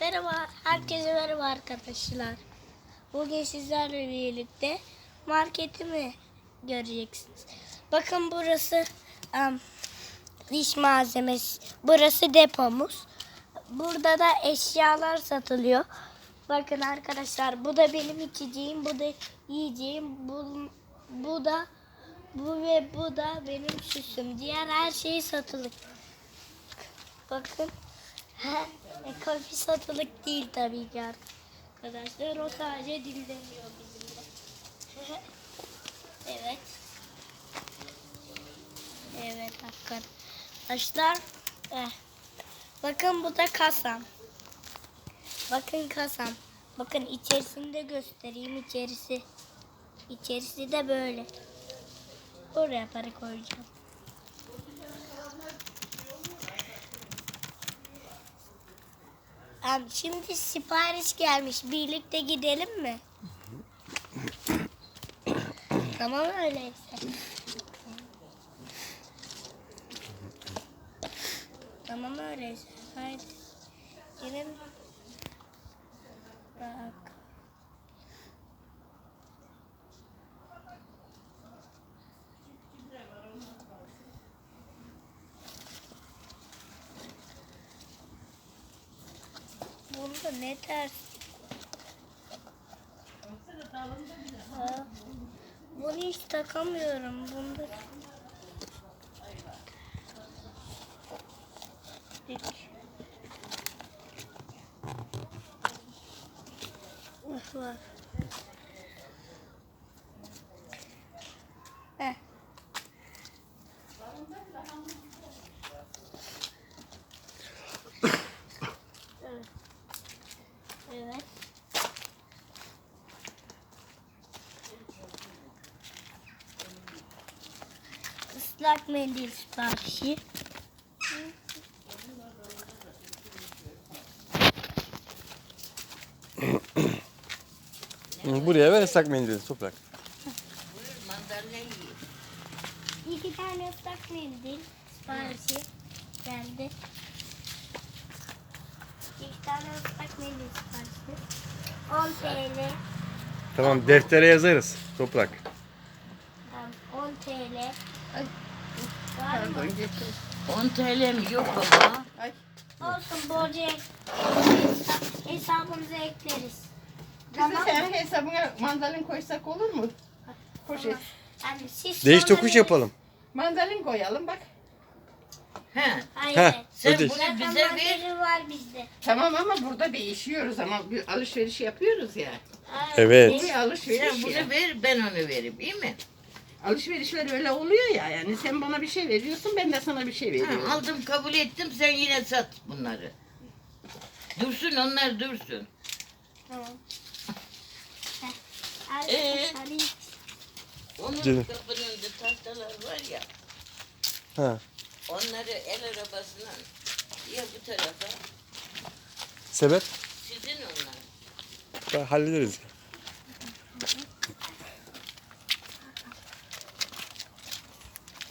Merhaba, herkese merhaba arkadaşlar. Bugün sizlerle birlikte marketimi göreceksiniz. Bakın burası em, diş malzemesi. Burası depomuz. Burada da eşyalar satılıyor. Bakın arkadaşlar bu da benim içeceğim, bu da yiyeceğim, bu, bu da bu ve bu da benim süsüm. Diğer her şey satılık. Bakın. E, kafi satılık değil tabii ki arkadaşlar. O sadece dinlemiyor bizimle. evet. Evet arkadaşlar. Eh. Bakın bu da kasam. Bakın kasam. Bakın içerisini de göstereyim içerisi. İçerisi de böyle. Oraya para koyacağım. Em, Şimdi sipariş gelmiş. Birlikte gidelim mi? tamam öyleyse. Tamam öyleyse. Haydi. Gelin. Bak. Bunda ne ters? Bunu hiç takamıyorum. Bunda Dik. Heh. Evet. Evet. Islak mendil siparişi. Buraya ver ıslak mendili toprak. İki tane ıslak mendil siparişi geldi. İki tane ıslak mendil siparişi. 10 TL. Tamam deftere yazarız toprak. um, 10 TL. Var mı? 10 TL mi? Yok baba. Olsun borcu ek- hesabımıza ekleriz. Biz de sen hesabına mandalin koysak olur mu? Poşet. Yani siz Değiş sonra tokuş yapalım. Mandalin koyalım bak. He. Hayır. Heh. Sen Ödeş. bunu Zaten bize ver. maddesi var bizde. Tamam ama burada değişiyoruz ama bir alışveriş yapıyoruz ya. Evet. Bu bir Sen alışveriş bunu ya. ver ben onu veririm iyi mi? Alışverişler öyle oluyor ya yani sen bana bir şey veriyorsun ben de sana bir şey veriyorum. Ha, aldım kabul ettim sen yine sat bunları. Dursun onlar dursun. Tamam. Ee? Arkadaşlar hiç- Onun Canım. kapının önünde tahtalar var ya. Ha. Onları el arabasına ya bu tarafa Sebep? sizin onlar. Ben hallederiz.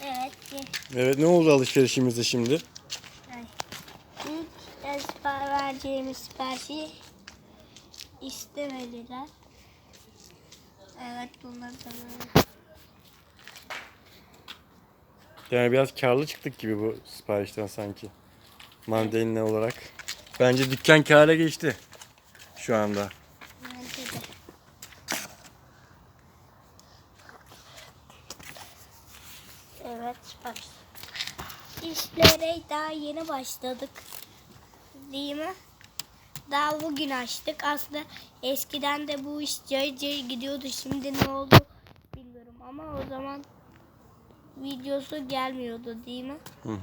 Evet. Evet ne oldu alışverişimizde şimdi? İlk sipar vereceğimiz siparişi istemediler. Evet bunları da böyle. Yani biraz karlı çıktık gibi bu siparişten sanki. Mandalina olarak. Bence dükkan kâra geçti. Şu anda. Evet bak. İşlere daha yeni başladık. Değil mi? Daha bugün açtık. Aslında eskiden de bu iş cayır cayır gidiyordu. Şimdi ne oldu bilmiyorum ama o zaman videosu gelmiyordu değil mi? Hı hı.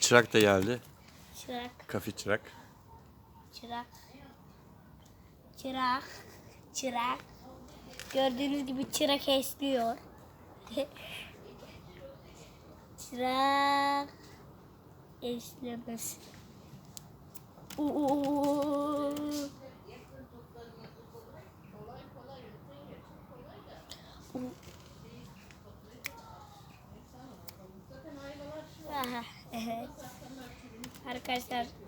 Çırak da geldi. Çırak, Kafi çırak. çırak, çırak, çırak. Gördüğünüz gibi çırak esniyor. çırak esnemez. Oo. Aha, evet. Arkadaşlar